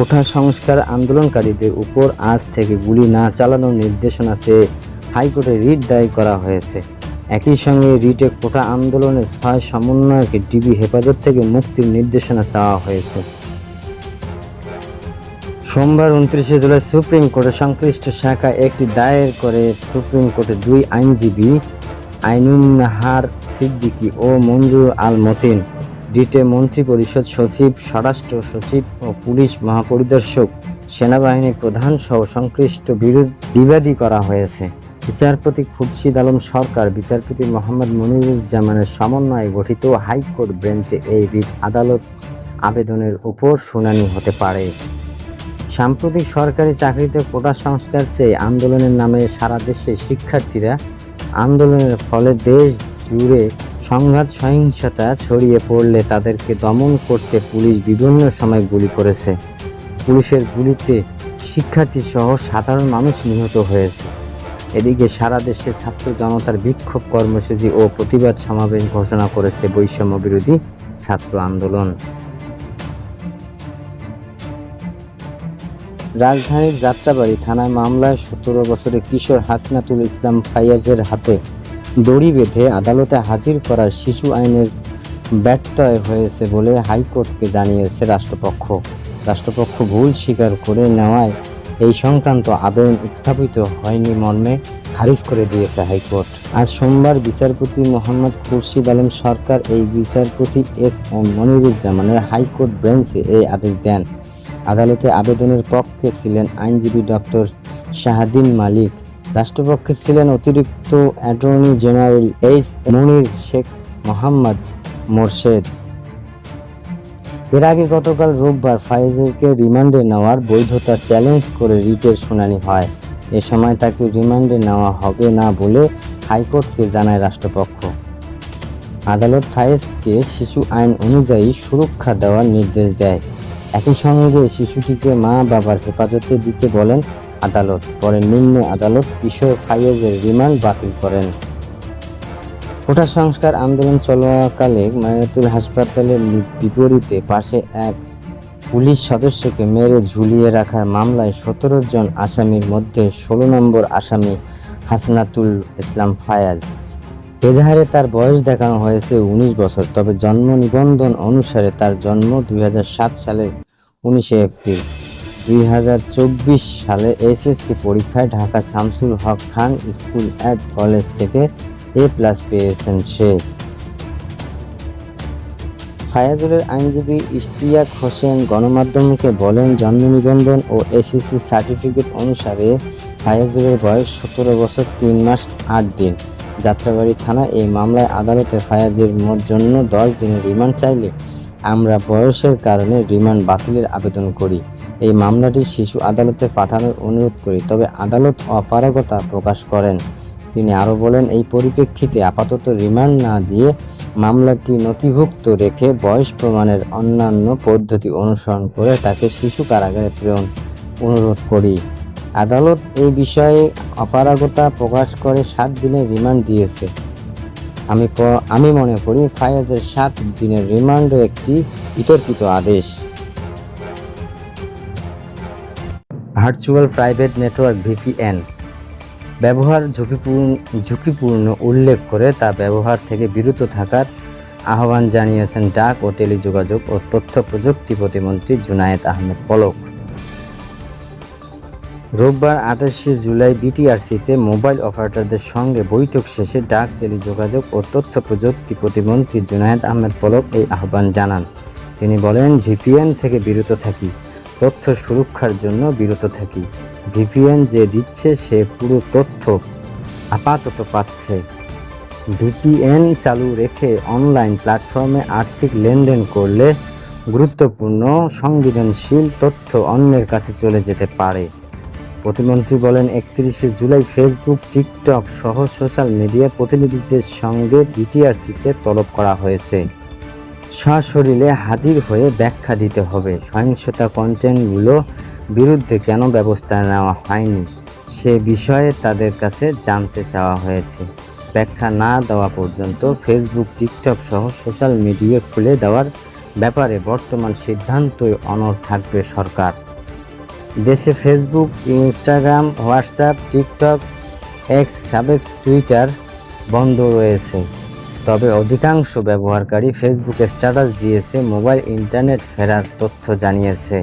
কোঠা সংস্কার আন্দোলনকারীদের উপর আজ থেকে গুলি না চালানোর নির্দেশনা চেয়ে হাইকোর্টে রিট দায়ের করা হয়েছে। একই সঙ্গে রিটে কোঠা আন্দোলনের ছয় সমন্বয়কে ডিবি হেফাজত থেকে মুক্তির নির্দেশনা চাওয়া হয়েছে। সোমবার উনত্রিশে জুলাই সুপ্রিম কোর্টে সংশ্লিষ্ট শাখা একটি দায়ের করে সুপ্রিম কোর্টে দুই আইনজীবী আইনুন্নাহার সিদ্দিকী ও মঞ্জুর আল মতিন। রিটে মন্ত্রিপরিষদ সচিব, স্বরাষ্ট্র সচিব ও পুলিশ মহাপরিদর্শক সেনাবাহিনী প্রধান সহ সংশ্লিষ্ট বিরোধ বিবাদী করা হয়েছে। বিচারপতি খুরশিদ আলম সরকার, বিচারপতি মোহাম্মদ মনিরুজ্জামানের সমন্বয়ে গঠিত হাইকোর্ট বেঞ্চে এই রিট আদালত আবেদনের উপর শুনানি হতে পারে। সাম্প্রতিক সরকারি চাকরিতে কোটা সংস্কার চেয়ে আন্দোলনের নামে সারা দেশে শিক্ষার্থীরা আন্দোলনের ফলে দেশ জুড়ে সংঘাত সহিংসতা ছড়িয়ে পড়লে তাদেরকে দমন করতে পুলিশ বিভিন্ন সময় গুলি করেছে। পুলিশের গুলিতে শিক্ষার্থী সহ সাধারণ মানুষ নিহত হয়েছে। এদিকে সারা দেশে ছাত্র জনতার বিক্ষোভ কর্মসূচি ও প্রতিবাদ সমাবেশ ঘোষণা করেছে বৈষম্য বিরোধী ছাত্র আন্দোলন। রাজধানীর যাত্রাবাড়ি থানায় মামলায় সতেরো বছরের কিশোর হাসনাতুল ইসলাম ফাইয়াজের হাতে দড়ি বেঁধে আদালতে হাজির করা শিশু আইনের ব্যত্যয় হয়েছে বলে হাইকোর্টকে জানিয়েছে রাষ্ট্রপক্ষ। রাষ্ট্রপক্ষ ভুল স্বীকার করে নেওয়ায় এই সংক্রান্ত আবেদন উত্থাপিত হয়নি মর্মে খারিজ করে দিয়েছে হাইকোর্ট। আজ সোমবার বিচারপতি মোহাম্মদ খুরশিদ আলম সরকার এই বিচারপতি এস এম মনিরুজ্জামানের হাইকোর্ট বেঞ্চে এই আদেশ দেন। আদালতে আবেদনের পক্ষে ছিলেন আইনজীবী ডক্টর শাহাদিন মালিক। রাষ্ট্রপক্ষে ছিলেন অতিরিক্ত attorney general H Monir Sheikh Mohammad Morshed. এর আগে গতকাল রোববার ফাইজেরকে রিমান্ডে নেওয়ার বৈধতা চ্যালেঞ্জ করে রিটের শুনানি হয়। এ সময় তাকে রিমান্ডে নেওয়া হবে না বলে হাইকোর্টকে জানায় রাষ্ট্রপক্ষ। আদালত ফায়েজকে শিশু আইন অনুযায়ী সুরক্ষা দেওয়ার নির্দেশ দেয়। একই সঙ্গে শিশুটিকে মা বাবার হেফাজতে দিতে বলেন আদালত পরে নিম্ন আদালত কিশোর ফাইয়েজের রিমান্ড বাতিল করেন। কোটা সংস্কার আন্দোলন চলাকালে মায়াতুল হাসপাতালের বিপরীতে পাশে এক পুলিশ সদস্যকে মেরে ঝুলিয়ে রাখার মামলায় সতেরো জন আসামির মধ্যে ষোলো নম্বর আসামি হাসনাতুল ইসলাম ফায়াজ। এজাহারে তার বয়স দেখানো হয়েছে উনিশ বছর, তবে জন্ম নিবন্ধন অনুসারে তার জন্ম দুই সালের উনিশে এপ্রিল। দুই হাজার চব্বিশ সালে এসএসসি পরীক্ষায় Dhaka Shamsul Haque Khan school and college থেকে এ প্লাস পেয়েছেন সে। ফায়াজুলের আইনজীবী ইশতিয়াক হোসেন গণমাধ্যমকে বলেন, জন্ম নিবন্ধন ও এসএসসি সার্টিফিকেট অনুসারে ফায়াজুলের বয়স সতেরো বছর তিন মাস আট দিন। যাত্রাবাড়ি থানা এই মামলায় আদালতে ফায়াজের জন্য দশ দিনের রিমান্ড চাইলে আমরা বয়সের কারণে রিমান্ড বাতিলের আবেদন করি। এই মামলাটি শিশু আদালতে পাঠানোর অনুরোধ করি, তবে আদালত অপারগতা প্রকাশ করেন। তিনি আরও বলেন, এই পরিপ্রেক্ষিতে আপাতত রিমান্ড না দিয়ে মামলাটি নথিভুক্ত রেখে বয়স প্রমাণের অন্যান্য পদ্ধতি অনুসরণ করে তাকে শিশু কারাগারে প্রেরণ অনুরোধ করি। আদালত এই বিষয়ে অপারগতা প্রকাশ করে সাত দিনের রিমান্ড দিয়েছে। আমি আমি মনে করি ফায়াজের সাত দিনের রিমান্ডও একটি বিতর্কিত আদেশ। ভার্চুয়াল প্রাইভেট নেটওয়ার্ক ভিপিএন ব্যবহার ঝুঁকিপূর্ণ ঝুঁকিপূর্ণ উল্লেখ করে তা ব্যবহার থেকে বিরত থাকার আহ্বান জানিয়েছেন ডাক ও টেলিযোগাযোগ ও তথ্য প্রযুক্তি প্রতিমন্ত্রী জুনায়েদ আহমেদ পলক। রোববার আঠাশে জুলাই বিটিআরসিতে মোবাইল অপারেটরদের সঙ্গে বৈঠক শেষে ডাক, টেলিযোগাযোগ ও তথ্য প্রযুক্তি প্রতিমন্ত্রী জুনায়েদ আহমেদ পলক এই আহ্বান জানান। তিনি বলেন, ভিপিএন থেকে বিরত থাকি। তথ্য সুরক্ষার জন্য বিরত থাকি। ভিপিএন যে দিচ্ছে, সে পুরো তথ্য আপাতত পাচ্ছে। ভিপিএন চালু রেখে অনলাইন প্ল্যাটফর্মে আর্থিক লেনদেন করলে গুরুত্বপূর্ণ সংবেদনশীল তথ্য অন্যের কাছে চলে যেতে পারে। প্রতিমন্ত্রী বলেন, একত্রিশে জুলাই ফেসবুক, টিকটক সহ সোশ্যাল মিডিয়া প্রতিনিধিদের সঙ্গে বিটিআরসিতে তলব করা হয়েছে। সশরীরে হাজির হয়ে ব্যাখ্যা দিতে হবে। সহিংসতা কন্টেন্টগুলো বিরুদ্ধে কেন ব্যবস্থা নেওয়া হয়নি? সে বিষয়ে তাদের কাছে জানতে চাওয়া হয়েছে। ব্যাখ্যা না দেওয়া পর্যন্ত ফেসবুক টিকটক সহ সোশ্যাল মিডিয়া খুলে দেওয়ার ব্যাপারে বর্তমান সিদ্ধান্তই অনড় থাকবে সরকার। দেশে Facebook Instagram WhatsApp TikTok X সাবেক টুইটার বন্ধ রয়েছে। তবে অধিকাংশ ব্যবহারকারী ফেসবুকে স্ট্যাটাস দিয়েছে মোবাইল ইন্টারনেট ফেরার তথ্য জানিয়েছে।